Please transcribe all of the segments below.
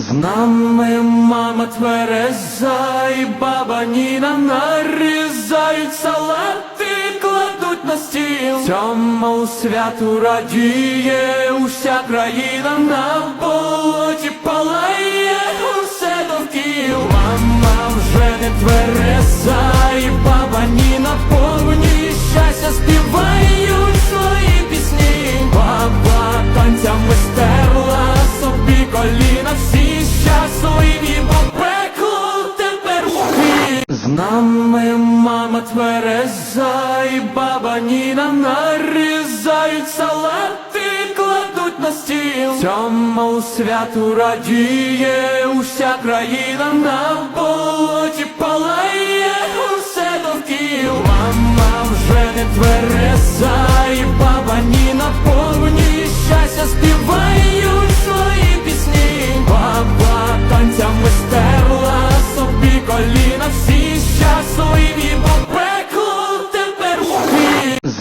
З нами мама твереза і баба Ніна нарізають салати, кладуть на стіл. Цьому святу радіє уся країна на болоті мама твереза баба Ніна нарізають салати, кладуть на стіл. Цьому святу радіє уся країна на болоті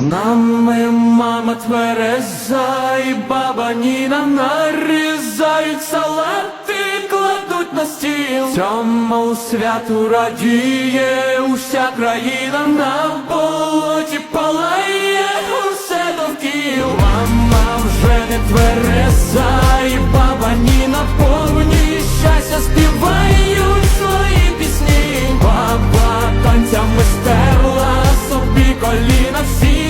Нами мама твереза і баба Ніна нарізають салати, кладуть на стіл. Цьому святу радіє уся країна на болоті палає усе довкіл. Мама вже не твереза і баба Ніна повні щастя співають свої пісні. Баба танцями стерла собі коліна, всі